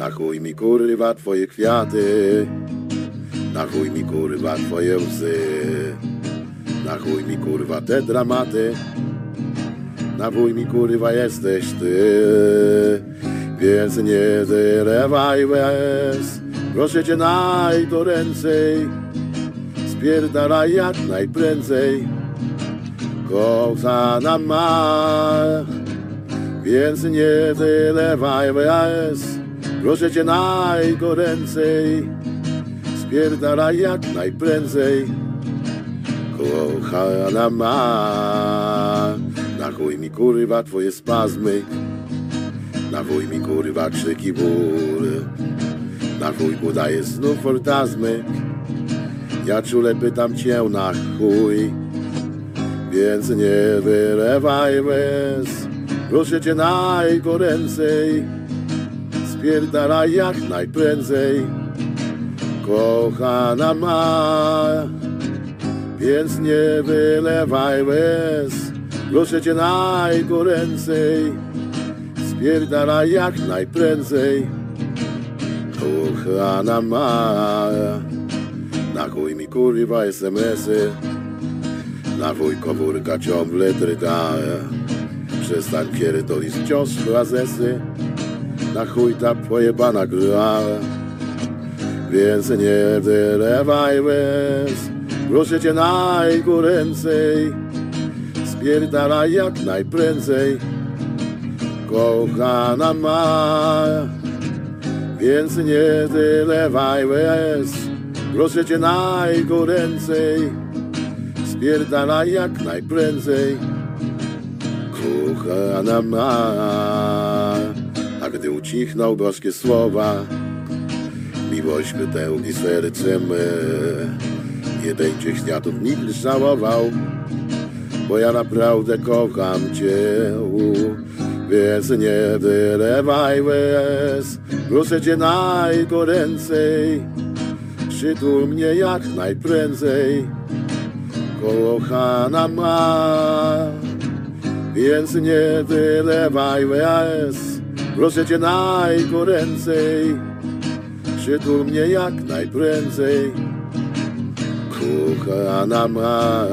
Na chuj mi kurwa twoje kwiaty. Na chuj mi kurwa twoje łzy. Na chuj mi kurwa te dramaty. Na chuj mi kurwa jesteś ty. Więc nie wyrywaj łez. Proszę cię najgoręcej Spierdalaj jak najprędzej. Kochana ma. Więc nie wylewaj łez Proszę cię najgoręcej Spierdalaj jak najprędzej. Kochana ma Na chuj mi kurwa twoje spazmy. Na chuj mi kurwa krzyki ból Na chuj udaje znów ortazmy. Ja czule pytam cię na chuj Więc nie wylewaj łez. Proszę cię najgoręcej Spierdalaj jak najprędzej. Kochana ma Więc nie wylewaj łez. Proszę cię najgoręcej Spierdalaj jak najprędzej. Kochana ma Na chuj mi kurwa SMS-y Na wuj komórka ciągle drga. Przestań pierdolić wciąż frazesy Na chuj ta pojebana gra. Więc nie wylewaj łez. Proszę cię najgoręcej. Spierdalaj jak najprędzej. Kochana ma. Więc nie wylewaj łez. Proszę cię najgoręcej. Spierdalaj jak najprędzej. Kochana ma Gdy ucichną gorzkie słowa. Miłość wypełni serce me Nie będzie światów nikt żałował Bo ja naprawdę kocham cię. Więc nie wylewaj łez Proszę cię najgoręcej. Przytul mnie jak najprędzej Kochana ma. Więc nie wylewaj łez Proszę cię najgoręcej. Przytul mnie jak najprędzej. Kochana ma